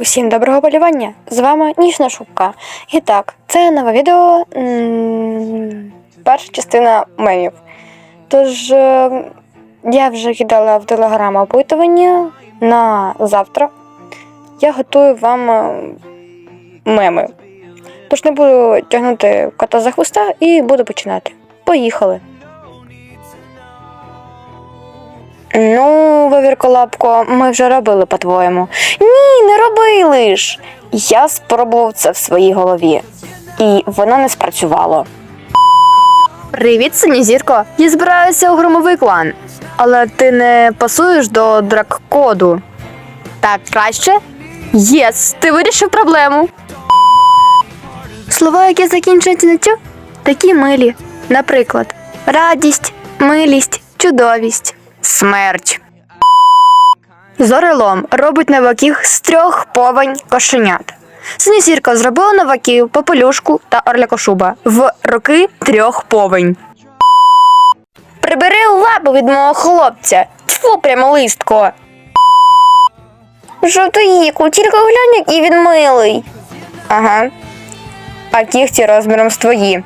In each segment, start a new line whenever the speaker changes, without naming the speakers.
Усім доброго полювання! З вами Нічна Шубка. І так, це нове відео. Перша частина мемів. Тож е, я вже кидала в телеграм опитування на завтра. Я готую вам е, меми. Тож не буду тягнути кота за хвоста і буду починати. Поїхали. Ну, вивірколапко, ми вже робили по-твоєму. Ні, не робили ж. Я спробував це в своїй голові, і воно не спрацювало. Привіт, синізірко. Я збираюся у громовий клан. Але ти не пасуєш до драк-коду. Так краще? Єс, ти вирішив проблему. Слова, які закінчуються на цю, такі милі. Наприклад, радість, милість, чудовість, смерть. Зорелом робить новаків з трьох повень кошенят. Синісірка зробила новаків, попелюшку та орлякошуба в роки трьох повень. Прибери лапу від мого хлопця. Тьфу, прямо листко. Жовтоїку, тільки глянь, який він милий. Ага. А кігті розміром з твої.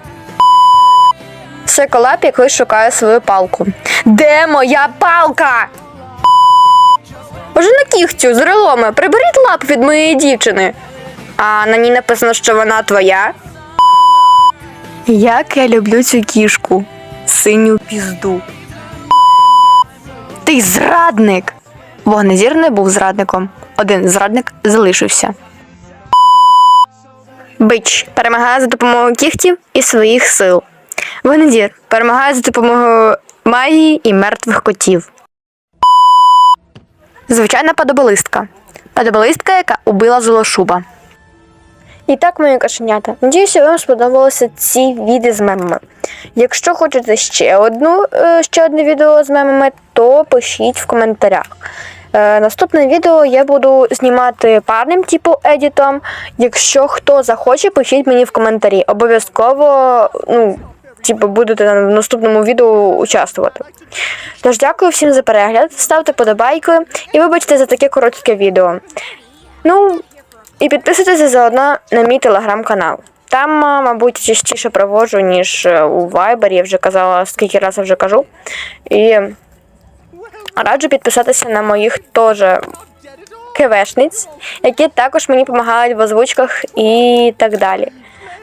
Соколап, який шукає свою палку. Де моя палка? Боже на кігтю, зреломе, приберіть лапу від моєї дівчини. А на ній написано, що вона твоя. Як я люблю цю кішку. Синю пізду. Ти зрадник. Вогнезір не був зрадником. Один зрадник залишився. Бич перемагає за допомогою кігтів і своїх сил. Вогнезір перемагає за допомогою магії і мертвих котів. Звичайна падоболистка. Падоболистка, яка убила золошуба. І так, мої кошенята, надіюся, вам сподобалися ці відео з мемами. Якщо хочете ще одну, е, ще одне відео з мемами, то пишіть в коментарях. Е, Наступне відео я буду знімати парним, типу едітом. Якщо хто захоче, пишіть мені в коментарі. Обов'язково, ну, типу, будете в наступному відео участвувати. Тож дякую всім за перегляд, ставте подобайки і вибачте за таке коротке відео. Ну, і підписуйтеся заодно на мій телеграм-канал. Там, мабуть, частіше проводжу, ніж е, у Viber, я вже казала, скільки разів вже кажу. І раджу підписатися на моїх теж кевешниць, які також мені допомагають в озвучках і так далі.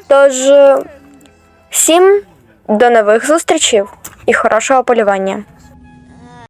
Тож, е, всім до нових зустрічей і хорошого полювання!